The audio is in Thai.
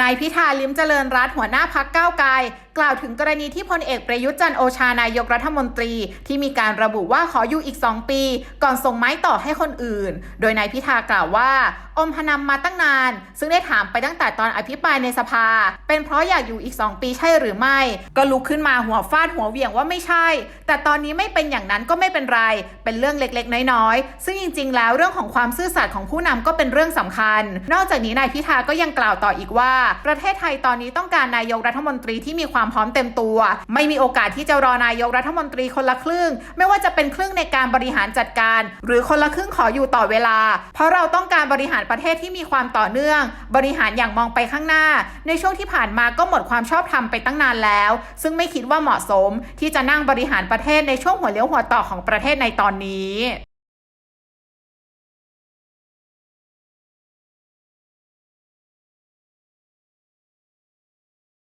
นายพิธาลิมเจริญรัตหัวหน้าพักก้าวไกลกล่าวถึงกรณีที่พลเอกประยุทธ์จันโอชานายกรัฐมนตรี ที่มีการระบุว่าขออยู่อีก 2 ปี ก่อนส่งไม้ต่อให้คนอื่น โดยนายพิธากล่าวว่า อมพนำมาตั้งนาน ซึ่งได้ถามไปตั้งแต่ตอนอภิปรายในสภา เป็นเพราะอยากอยู่อีก 2 ปีใช่หรือไม่ ก็ลุกขึ้นมาหัวฟาดหัวเหวี่ยงว่าไม่ใช่ แต่ตอนนี้ไม่เป็นอย่างนั้นก็ไม่เป็นไร เป็นเรื่องเล็กๆ น้อยๆ ซึ่งจริง ๆ แล้วเรื่องของความซื่อสัตย์ของผู้นำก็เป็นเรื่องสำคัญ นอกจากนี้นายพิธาก็ยังกล่าวต่ออีกว่า ประเทศไทยตอนนี้ต้องการนายกรัฐมนตรีที่มีความพร้อมเต็มตัว ไม่มีโอกาสที่จะรอนายกรัฐมนตรีคนละครึ่ง ไม่ว่าจะเป็นครึ่งในการบริหารจัดการ หรือคนละครึ่งขออยู่ต่อเวลา เพราะเราต้องการบริหารประเทศที่มีความต่อเนื่อง บริหารอย่างมองไปข้างหน้า ในช่วงที่ผ่านมาก็หมดความชอบธรรมไปตั้งนานแล้ว ซึ่งไม่คิดว่าเหมาะสมที่จะนั่งบริหารประเทศในช่วงหัวเลี้ยวหัวต่อของประเทศในตอนนี้